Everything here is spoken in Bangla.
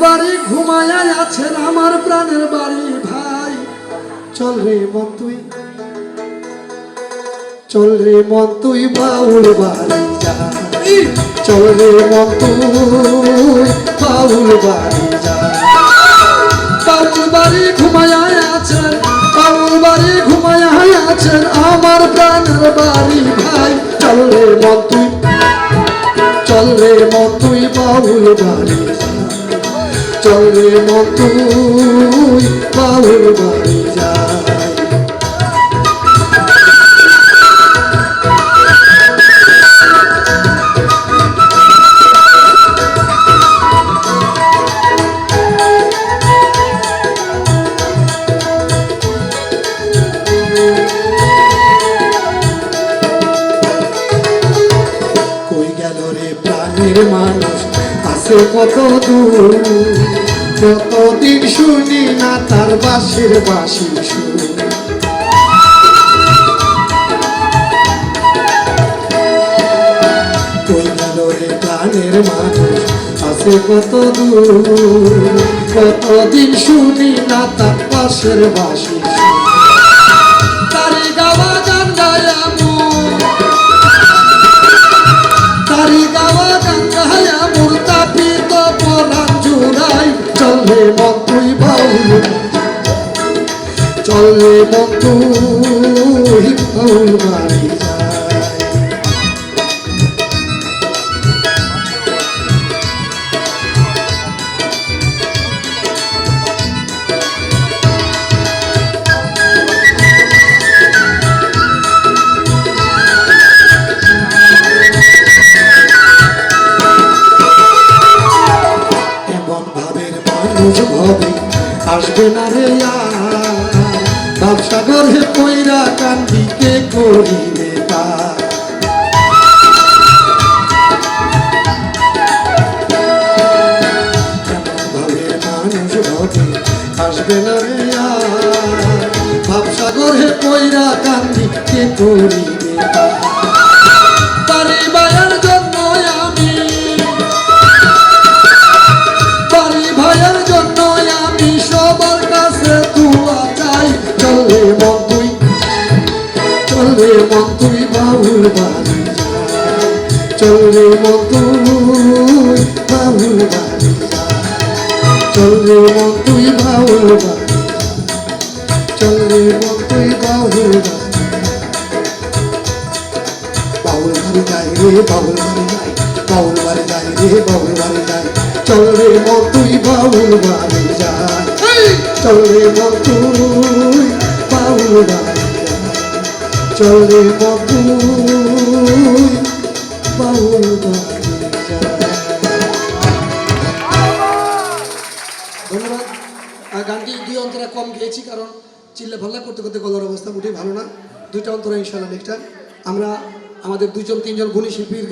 বাড়ি ঘুমায় আছেন আমার প্রাণের বাড়ি, ভাই। চল রে মন তুই। চল রে মন তুই, বাউল বাড়ি যা। চল রে মন তুই, বাউল বাড়ি যা। বাউল বাড়ি ঘুমায় আছেন, বাউল বাড়ি ঘুমায় আছেন আমার প্রাণের বাড়ি, ভাই। চল রে মন তুই। চল রে মন তুই, বাউল বাড়ি যা। চল রে মন তুই বাউল বাড়ি যা কই গেল রে প্রাণের মানুষ? আছে কত দূর। কতদিন শুনি না তার বাসের বাসি সুর কই গেল রে প্রাণের মানুষ আছে কত দূর। কতদিন শুনি না তার বাসের বাসি চলে মন তুই ভাউল চলে মন তুই ভাউল বাড়ি আসবে না রে হে কইরা কান্দিকে করিবে ভাবের মানুষ ভবে আসবে না রে ভাবসাগর কইরা কান্দিকে করিবে বাউল বাড়ি যা। চলে মন তুই বাউল বাড়ি যা। চলে মন তুই বাউল বাড়ি চলে মন তুই বাউল বাড়ি বাউল বাড়ি যাই রে বাউল বাড়ি যাই বাউল বাড়ি যাই রে বাউল বাড়ি যাই চল রে মন তুই বাউল বাড়ি যাই চল রে মন তুই বাউল বাড়ি যাই চল ধন্যবাদ। আর গানটি দুই অন্তরা কম গিয়েছি, কারণ চিল্লে ভাল্লা করতে করতে গলার অবস্থা মোটেই ভালো না। দুইটা অন্তরা ইনশাল্লাহ নেক্সট আমরা আমাদের দুজন তিনজন গুণী শিল্পীর